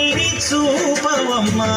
మళ్ళీ చూపవమ్మా.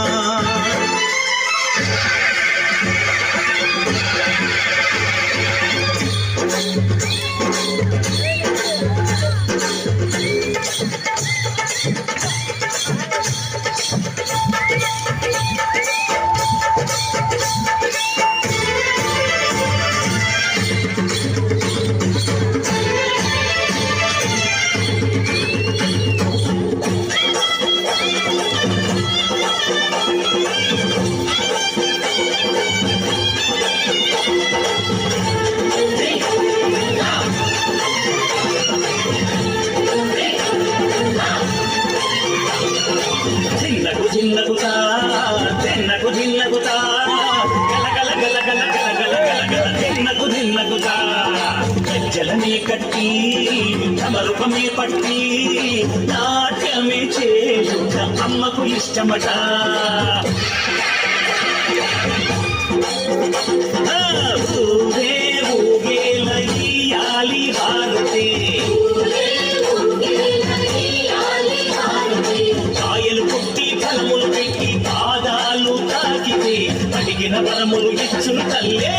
గల చిన్నకు చిన్నకుతా కట్టి తమరుపమే పట్టి నాట్యమే చేయుట అమ్మకు ఇష్టమట. ఊరే ఊగేల ఇయ్యాలి భారతే కాయలు కొట్టి ఫలములు పెట్టి పాదాలు తాకితే అడిగిన వరములు ఇచ్చును తల్లే.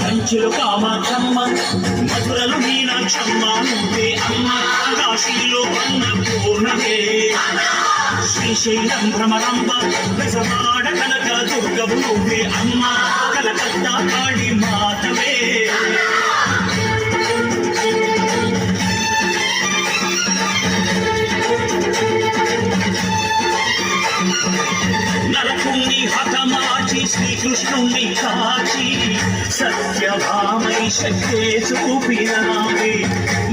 కంచులు కామాక్షమ్మ మధురలు మీనాక్షమ్మ నువ్వే అమ్మ కాశీలో అన్న పూర్ణమే. శ్రీశైలం భ్రమరంబ రసమాడ కనక దుర్గవు నువ్వే అమ్మ కలకత్తా కాళీ మాతవే నరకుణ్ణి హతమాచి శ్రీకృష్ణుణ్ణి కాచి సత్యభామై శక్తే చూపినామే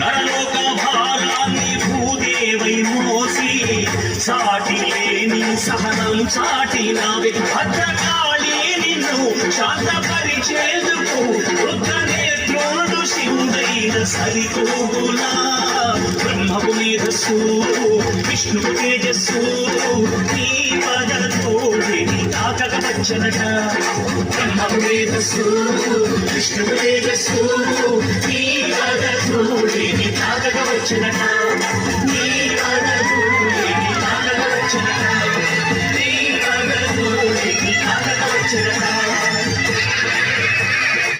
నరలోక భారాన్ని భూదేవై మోసి సాటి లేని సహనం చాటినావే. భద్రకాళి నిన్ను శాంతపరిచేందుకు రుద్రనేత్రుడు శివుడైన సరితూగులా బ్రహ్మకు మేధస్సు విష్ణు తేజస్సు నీ పద రక్షణట బ్రహ్మవేదస్సు విష్ణువేదస్సు నీ వరకు తాగక